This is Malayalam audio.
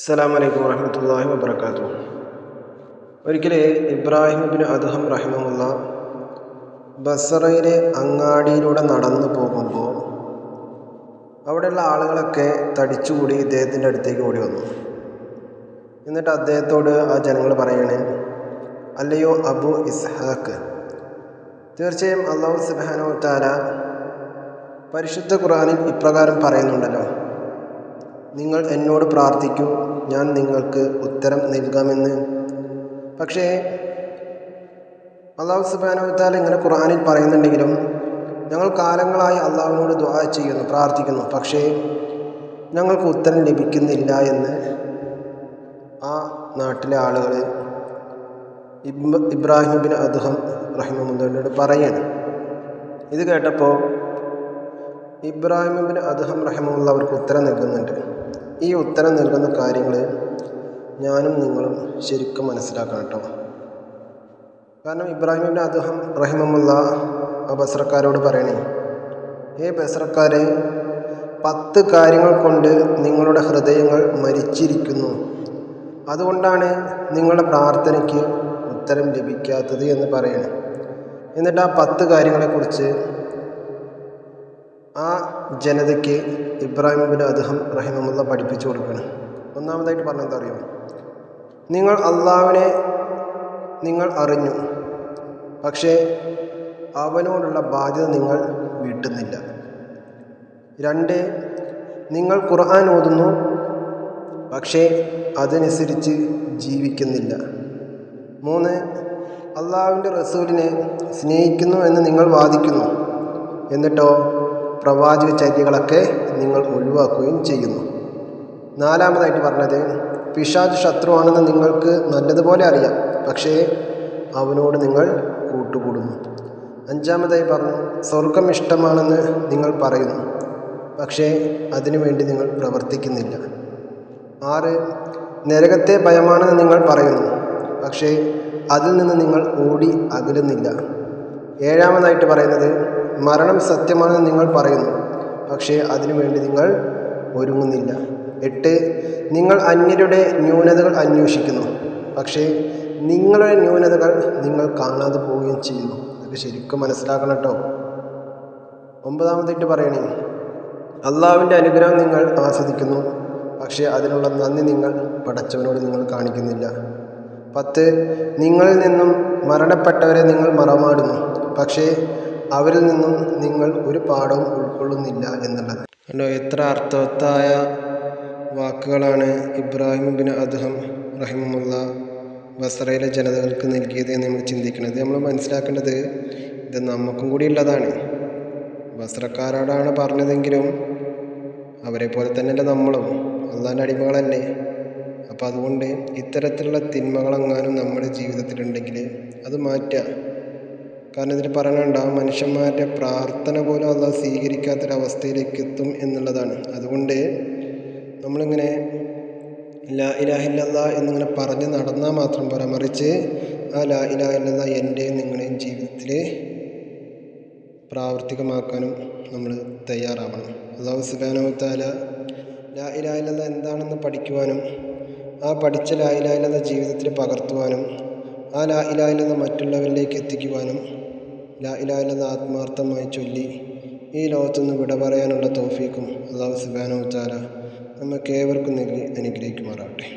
അസ്സലാമു വലൈക്കും വാഹമത്തല്ലാഹി വാബർക്കാത്തു ഒരിക്കൽ ഇബ്രാഹിം ബിൻ അദ്ഹം റഹിമുള്ള ബസറയിലെ അങ്ങാടിയിലൂടെ നടന്നു പോകുമ്പോൾ അവിടെയുള്ള ആളുകളൊക്കെ തടിച്ചുകൂടി ഇദ്ദേഹത്തിന്റെ അടുത്തേക്ക് ഓടി വന്നു. എന്നിട്ട് അദ്ദേഹത്തോട് ആ ജനങ്ങൾ പറയണേ അല്ലയോ അബു ഇസ്ഹാഖ് തീർച്ചയായും അള്ളാഹു സുബാനോ താര പരിശുദ്ധ ഖുർആനിൽ ഇപ്രകാരം പറയുന്നുണ്ടല്ലോ നിങ്ങൾ എന്നോട് പ്രാർത്ഥിക്കൂ ഞാൻ നിങ്ങൾക്ക് ഉത്തരം നൽകാമെന്ന്. പക്ഷേ അള്ളാഹു സുബാനുത്താൽ ഇങ്ങനെ ഖുർആനിൽ പറയുന്നുണ്ടെങ്കിലും ഞങ്ങൾ കാലങ്ങളായി അള്ളാഹുവിനോട് ദുആ ചെയ്യുന്നു പ്രാർത്ഥിക്കുന്നു. പക്ഷേ ഞങ്ങൾക്ക് ഉത്തരം ലഭിക്കുന്നില്ല എന്ന് ആ നാട്ടിലെ ആളുകൾ ഇബ് ഇബ്രാഹിം ബിൻ അദ്ഹം റഹിമുദ്ദോട് പറയാണ്. ഇത് കേട്ടപ്പോൾ ഇബ്രാഹിം ബിൻ അദ്ഹം റഹിമുള്ള അവർക്ക് ഉത്തരം നൽകുന്നുണ്ട്. ഈ ഉത്തരം നൽകുന്ന കാര്യങ്ങൾ ഞാനും നിങ്ങളും ശരിക്കും മനസ്സിലാക്കണം കേട്ടോ കാരണം ഇബ്രാഹിം അദ്ദേഹം റഹിമമുള്ള ആ ബസ്രക്കാരോട് പറയണേ ഏ ബസ്രക്കാരെ പത്ത് കാര്യങ്ങൾ കൊണ്ട് നിങ്ങളുടെ ഹൃദയങ്ങൾ മരിച്ചിരിക്കുന്നു. അതുകൊണ്ടാണ് നിങ്ങളുടെ പ്രാർത്ഥനയ്ക്ക് ഉത്തരം ലഭിക്കാത്തത് എന്ന് പറയണം. എന്നിട്ട് ആ പത്ത് കാര്യങ്ങളെക്കുറിച്ച് ആ ജനതയ്ക്ക് ഇബ്രാഹിം ബിൻ അദ്ഹം റഹിമമുള്ള പഠിപ്പിച്ചു കൊടുക്കണം. ഒന്നാമതായിട്ട് പറഞ്ഞെന്താ അറിയോ നിങ്ങൾ അള്ളാവിനെ നിങ്ങൾ അറിഞ്ഞു. പക്ഷേ അവനോടുള്ള ബാധ്യത നിങ്ങൾ വീട്ടുന്നില്ല. രണ്ട് നിങ്ങൾ ഖുർആൻ ഓതുന്നു പക്ഷേ അതനുസരിച്ച് ജീവിക്കുന്നില്ല. മൂന്ന് അള്ളാഹുവിന്റെ റസൂലിനെ സ്നേഹിക്കുന്നു എന്ന് നിങ്ങൾ വാദിക്കുന്നു. എന്നിട്ടോ? പ്രവാചക ചര്യകളൊക്കെ നിങ്ങൾ ഒഴിവാക്കുകയും ചെയ്യുന്നു. നാലാമതായിട്ട് പറഞ്ഞത് പിശാജ് ശത്രുവാണെന്ന് നിങ്ങൾക്ക് നല്ലതുപോലെ അറിയാം പക്ഷേ അവനോട് നിങ്ങൾ കൂട്ടുകൂടുന്നു. അഞ്ചാമതായി പറഞ്ഞു സ്വർഗം ഇഷ്ടമാണെന്ന് നിങ്ങൾ പറയുന്നു പക്ഷേ അതിനുവേണ്ടി നിങ്ങൾ പ്രവർത്തിക്കുന്നില്ല. ആറ് നരകത്തെ ഭയമാണെന്ന് നിങ്ങൾ പറയുന്നു പക്ഷേ അതിൽ നിന്ന് നിങ്ങൾ ഓടി അകലുന്നില്ല. ഏഴാമതായിട്ട് പറയുന്നത് മരണം സത്യമാണെന്ന് നിങ്ങൾ പറയുന്നു. പക്ഷേ അതിനുവേണ്ടി നിങ്ങൾ ഒരുങ്ങുന്നില്ല. എട്ട് നിങ്ങൾ അന്യരുടെ ന്യൂനതകൾ അന്വേഷിക്കുന്നു. പക്ഷേ നിങ്ങളുടെ ന്യൂനതകൾ നിങ്ങൾ കാണാതെ പോവുകയും ചെയ്യുന്നു. അതൊക്കെ ശരിക്കും മനസ്സിലാക്കണം കേട്ടോ. ഒമ്പതാമതായിട്ട് പറയണേ അള്ളാവിന്റെ അനുഗ്രഹം നിങ്ങൾ ആസ്വദിക്കുന്നു. പക്ഷേ അതിനുള്ള നന്ദി നിങ്ങൾ പടച്ചവനോട് നിങ്ങൾ കാണിക്കുന്നില്ല. പത്ത് നിങ്ങളിൽ നിന്നും മരണപ്പെട്ടവരെ നിങ്ങൾ മറമാടുന്നു. പക്ഷേ അവരിൽ നിന്നും നിങ്ങൾ ഒരു പാഠവും ഉൾക്കൊള്ളുന്നില്ല എന്നുള്ളത്. കണ്ടോ എത്ര അർത്ഥവത്തായ വാക്കുകളാണ് ഇബ്രാഹിം ബിൻ അദ്ഹം റഹിമുള്ള ബസറയിലെ ജനതകൾക്ക് നൽകിയത് എന്ന് നമ്മൾ ചിന്തിക്കുന്നത്. നമ്മൾ മനസ്സിലാക്കേണ്ടത് ഇത് നമുക്കും കൂടി ഉള്ളതാണ്. ബസ്രക്കാരോടാണ് പറഞ്ഞതെങ്കിലും അവരെ പോലെ തന്നെയല്ല നമ്മളും. അള്ളാന്റെ അടിമകളല്ലേ? അപ്പോൾ അതുകൊണ്ട് ഇത്തരത്തിലുള്ള തിന്മകളെങ്ങാനും നമ്മുടെ ജീവിതത്തിലുണ്ടെങ്കിൽ അത് മാറ്റുക കാരണം ഇതിൽ പറയണുണ്ട് മനുഷ്യന്മാരുടെ പ്രാർത്ഥന പോലും അള്ളാഹ് സ്വീകരിക്കാത്തൊരവസ്ഥയിലേക്ക് എത്തും എന്നുള്ളതാണ്. അതുകൊണ്ട് നമ്മളിങ്ങനെ ലാ ഇലാഹില്ല എന്നിങ്ങനെ പറഞ്ഞ് നടന്നാൽ മാത്രം പോരാ. മറിച്ച് ആ ലാ ഇലാഹില്ല എന്റെയും നിങ്ങളുടെയും ജീവിതത്തിൽ പ്രാവർത്തികമാക്കാനും നമ്മൾ തയ്യാറാവണം. അള്ളാഹു സുബാനോത്താല ലാ ഇലാഹില്ല എന്താണെന്ന് പഠിക്കുവാനും ആ പഠിച്ച ലാ ഇലാഹില്ല ജീവിതത്തിൽ പകർത്തുവാനും ആ ലാ ഇലാഹില്ല മറ്റുള്ളവരിലേക്ക് എത്തിക്കുവാനും ലാ ആത്മാർത്ഥമായി ചൊല്ലി ഈ ലോകത്തുനിന്ന് വിട പറയാനുള്ള തോഫീക്കും അള്ളാഹു സുബാനവത്താല നമുക്ക് ഏവർക്കും നൽകി അനുഗ്രഹിക്കുമാറാവട്ടെ